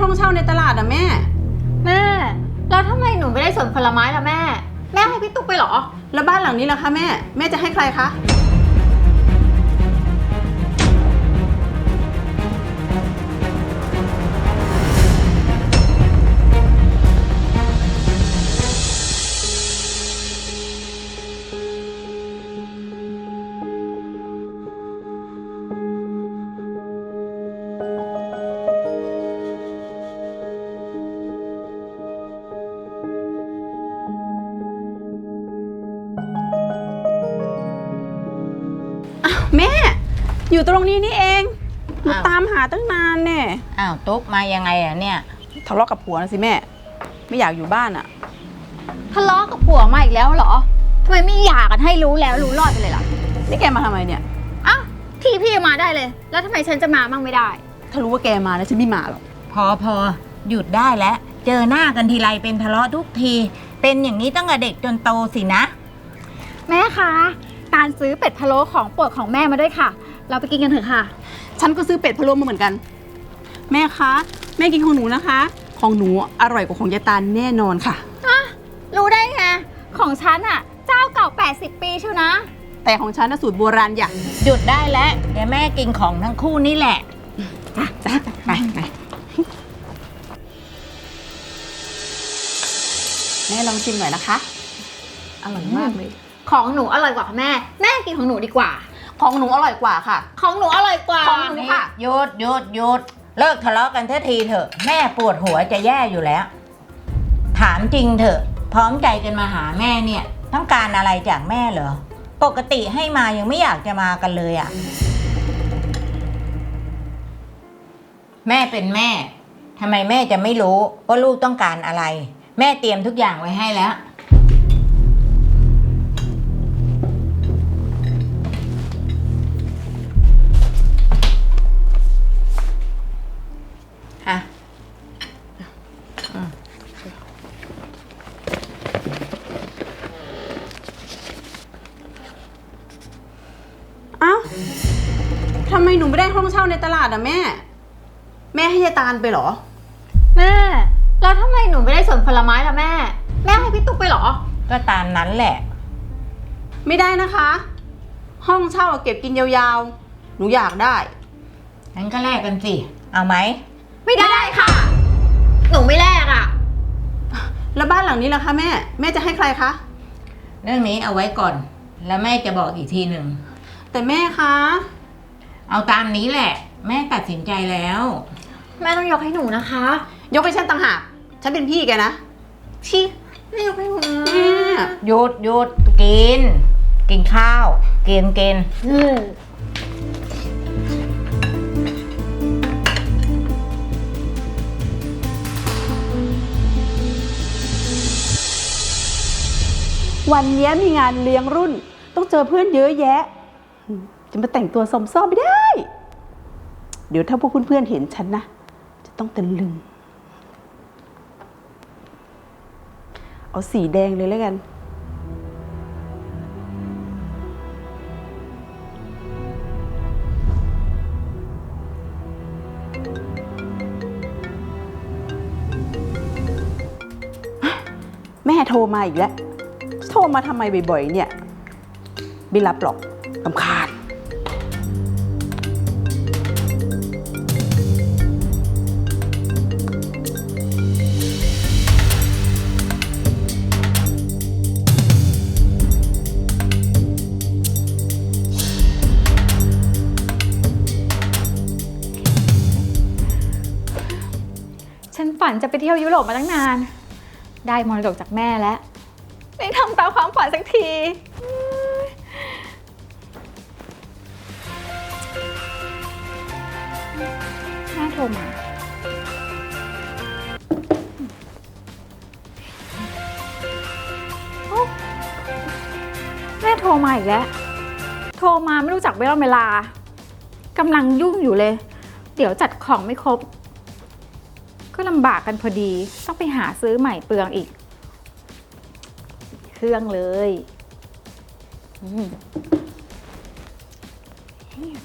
ห้องเช่าในตลาดอะแม่ แม่ แล้วทำไมหนูไม่ได้สวนผลไม้ล่ะแม่ แม่ให้พี่ตุ๊กไปเหรอ แล้วบ้านหลังนี้ล่ะคะแม่ แม่จะให้ใครคะ แม่ อยู่ตรงนี้นี่เองหนูอ้าว ตามหาตั้งนานแน่อ้าวตุ๊กมายังไงอะเนี่ย ทะเลาะกับผัวนะสิแม่ ไม่อยากอยู่บ้านอะทะเลาะกับผัวมาอีกแล้วเหรอทำไมไม่หย่ากันให้รู้แล้วรู้รอดไปเลยล่ะนี่แกมาทำไมเนี่ยอ้าวที่พี่มาได้เลย แล้วทำไมฉันจะมามั่งไม่ได้ ถ้ารู้ว่าแกมาแล้วฉันไม่มาหรอกพอพอหยุดได้แล้ว เจอหน้ากันทีไรเป็นทะเลาะทุกที เป็นอย่างนี้ตั้งแต่เด็กจนโตสินะ แม่คะ การซื้อเป็ดพะโล้ของโปรดของแม่มาด้วยค่ะ เราไปกินกันเถอะค่ะ ฉันก็ซื้อเป็ดพะโล้มาเหมือนกัน แม่คะ แม่กินของหนูนะคะ ของหนูอร่อยกว่าของยายตาลแน่นอนค่ะ รู้ได้ไงของฉันอะเจ้าเก่า 80 ปีเชียวนะ แต่ของฉันน่ะสูตรโบราณอย่างหยุดได้แล้วเดี๋ยวแม่กินของทั้งคู่นี่แหละ จ้ะจ้ะไปไปแม่ลองชิมหน่อยนะคะ อร่อยมากเลย ของหนูอร่อยกว่าค่ะแม่ แม่กินของหนูดีกว่า ของหนูอร่อยกว่าค่ะ ของหนูอร่อยกว่าของหนูค่ะหยุดหยุดหยุดเลิกทะเลาะกันเถอะทีเถอะ แม่ปวดหัวจะแย่อยู่แล้ว ถามจริงเถอะ พร้อมใจกันมาหาแม่เนี่ย ต้องการอะไรจากแม่เหรอ ปกติให้มายังไม่อยากจะมากันเลยอะ่ะ แม่เป็นแม่ทำไมแม่จะไม่รู้ว่าลูกต้องการอะไร แม่เตรียมทุกอย่างไว้ให้แล้วาในตลาดอะแม่ แม่ให้ยายตาลไปเหรอ แม่ แล้วทำไมหนูไม่ได้สวนผลไม้ล่ะแม่ แม่ให้พี่ตุ๊กไปเหรอ ก็ตามนั้นแหละ ไม่ได้นะคะ ห้องเช่าอะเก็บกินยาวๆ หนูอยากได้ งั้นก็แลกกันสิ เอาไหม ไม่ได้ค่ะ หนูไม่แลกอะ แล้วบ้านหลังนี้ล่ะคะแม่ แม่จะให้ใครคะ เรื่องนี้เอาไว้ก่อน แล้วแม่จะบอกอีกทีหนึ่ง แต่แม่คะ เอาตามนี้แหละ แม่ตัดสินใจแล้ว แม่ต้องยกให้หนูนะคะ ยกให้ฉันต่างหากฉันเป็นพี่แกนะที่แม่ยกให้หนูนะแม่หยุดหยุดกิน กินข้าวกินกินอืมวันนี้มีงานเลี้ยงรุ่น ต้องเจอเพื่อนเยอะแยะ จะมาแต่งตัวสมซ้อมไม่ได้ เดี๋ยวถ้าพวกเพื่อนๆเห็นฉันนะ จะต้องตะลึง เอาสีแดงเลยแล้วกัน แม่โทรมาอีกแล้ว โทรมาทำไมบ่อยๆเนี่ย ไม่รับหรอกลำคาญ นฝันจะไปเที่ยวยุโรปมาตั้งนาน ได้มรดกจากแม่แล้วไม่ทำตามความฝันสักที แม่โทรมาแม่โทรมาอีกแล้ว โทรมาไม่รู้จักเวลาเวลากำลังยุ่งอยู่เลย เดี๋ยวจัดของไม่ครบ ก็ลำบากกันพอดี ต้องไปหาซื้อใหม่เปลืองอีก เครื่องเลย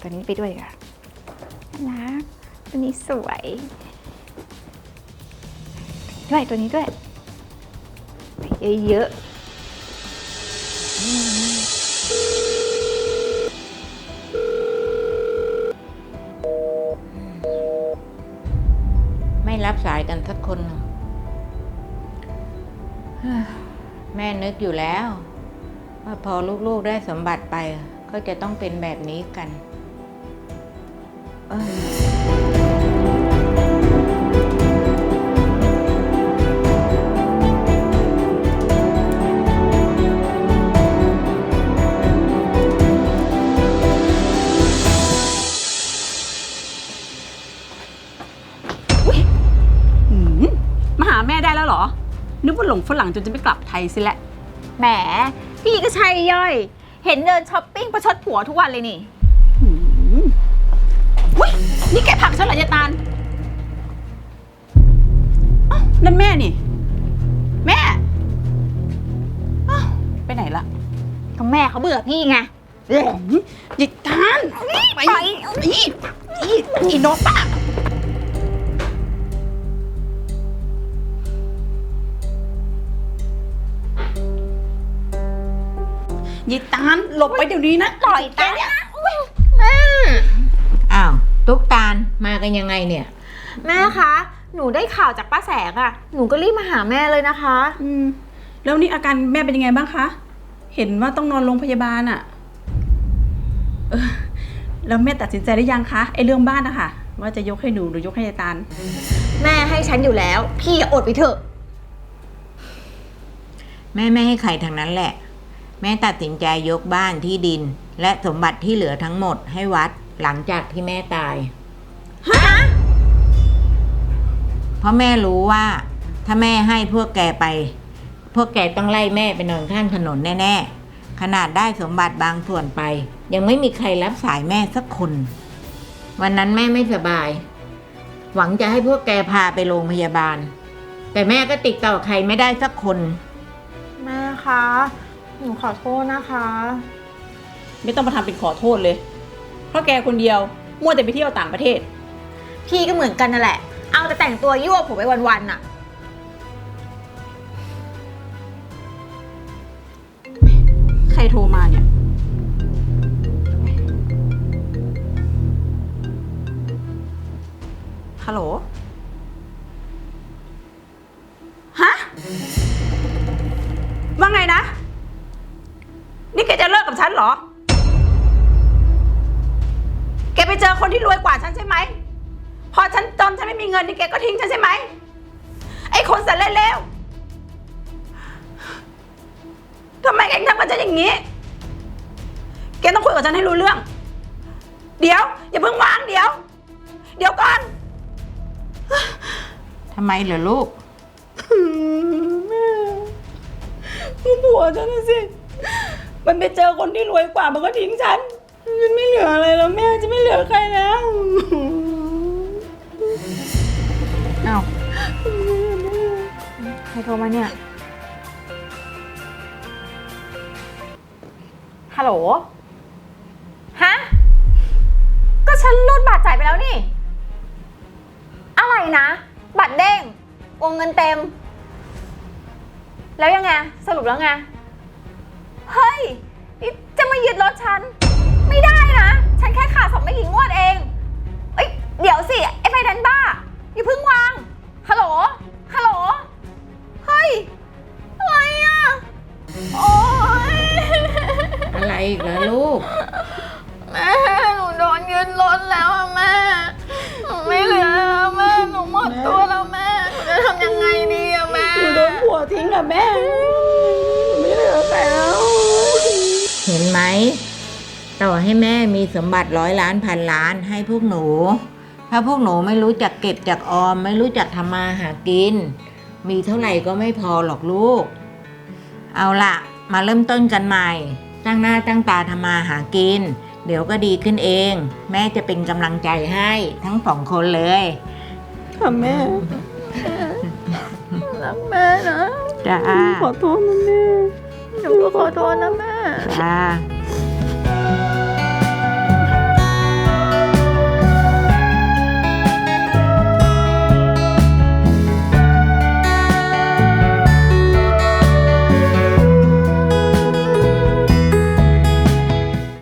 ตัวนี้ไปด้วยอะน่ารักตัวนี้สวย ด้วยตัวนี้ด้วย เยอะ รับสายกันสักคนหนึ่งแม่นึกอยู่แล้ว ว่าพอลูกๆได้สมบัติไป ก็จะต้องเป็นแบบนี้กัน เอ หลงฝรั่งจนจะไม่กลับไทยสิแหละๆแหม พี่ก็ใช่ย่อย เห็นเดินช้อปปิ้งประชดผัวทุกวันเลยนี่หืมอุ้ยนี่แกผลักฉันเหรอยายตาลอ้าวนั่นแม่นี่ แม่อ้าวไปไหนละก็แม่เขาเบื่อพี่ไง หืมยายตาลไปไปอีอีอีนกปะ ยายตาลหลบไปเดี๋ยวนี้นะปล่อยตาเนี่ยแม่อ้าวตุ๊กตาลมากันยังไงเนี่ย แม่คะ หนูได้ข่าวจากป้าแสงอะหนูก็รีบมาหาแม่เลยนะคะ อืมแล้วนี่อาการแม่เป็นยังไงบ้างคะ เห็นว่าต้องนอนโรงพยาบาลอะเออแล้วแม่ตัดสินใจได้ยังคะไอ้เรื่องบ้านนะคะว่าจะยกให้หนูหรือยกให้ยายตาลแม่ให้ฉันอยู่แล้ว พี่อย่าอดไปเถอะ แม่ไม่ให้ใครทางนั้นแหละ แม่ตัดสินใจยกบ้านที่ดิน และสมบัติที่เหลือทั้งหมดให้วัดหลังจากที่แม่ตายเพราะแม่รู้ว่า ถ้าแม่ให้พวกแกไป พวกแกต้องไล่แม่ไปนอนข้างถนนแน่ๆ ขนาดได้สมบัติบางส่วนไป ยังไม่มีใครรับสายแม่สักคน วันนั้นแม่ไม่สบาย หวังจะให้พวกแกพาไปโรงพยาบาล แต่แม่ก็ติดต่อใครไม่ได้สักคน แม่คะ หนูขอโทษนะคะ ไม่ต้องมาทำเป็นขอโทษเลย เพราะแกคนเดียวมัวแต่ไปเที่ยวต่างประเทศ พี่ก็เหมือนกันนั่นแหละ เอาแต่แต่งตัวยั่วผมไปวันๆน่ะ ใครโทรมาเนี่ย ฮัลโหล เลิกกับฉันเหรอ แกไปเจอคนที่รวยกว่าฉันใช่ไหม พอฉันจนฉันไม่มีเงินนี่แกก็ทิ้งฉันใช่ไหม ไอ้คนสารเลวๆทำไมแกทำกับฉันอย่างนี้ แกต้องคุยกับฉันให้รู้เรื่อง เดี๋ยว อย่าเพิ่งวางเดี๋ยว เดี๋ยวก่อน ทำไมเหรอลูกแม่ผัวฉันน่ะสิ มันไปเจอคนที่รวยกว่ามันก็ทิ้งฉัน มันไม่เหลืออะไรแล้วแม่จะไม่เหลือใครแล้วเอ้าใครโทรมาเนี่ย ฮัลโหล ฮะ ก็ฉันรูดบัตรจ่ายไปแล้วนี่ อะไรนะ บัตรเด้งวงเงินเต็ม แล้วยังไง สรุปแล้วไง เฮ้ยนี่จะมายึดรถฉัน ไม่ได้นะ ฉันแค่ขาดสองไม่กี่งวดเอง เอ้ย เดี๋ยวสิ ไอ้ไฟแนนซ์บ้า อย่าเพิ่งวาง ฮัลโหล ฮัลโหล เฮ้ย อะไรอะ โอ๊ย อะไรอีกเหรอลูก แม่หนูโดนยึดรถแล้วอะแม่หนูไม่เหลือแล้วแม่หนูหมดตัวแล้วแม่หนูจะทำยังไงดีอะแม่หนูโดนผัวทิ้งอะแม่หนูไม่ เห็นไหม ต่อให้แม่มีสมบัติร้อยล้านพันล้านให้พวกหนู ถ้าพวกหนูไม่รู้จักเก็บจากออม ไม่รู้จักทำมาหากิน มีเท่าไหร่ก็ไม่พอหรอกลูก เอาละมาเริ่มต้นกันใหม่ ตั้งหน้าตั้งตาทำมาหากิน เดี๋ยวก็ดีขึ้นเอง แม่จะเป็นกำลังใจให้ทั้งสองคนเลยค่ะแม่รักแม่นะจ้าขอโทษนะแม่ หนูก็ขอโทษนะแม่จ้า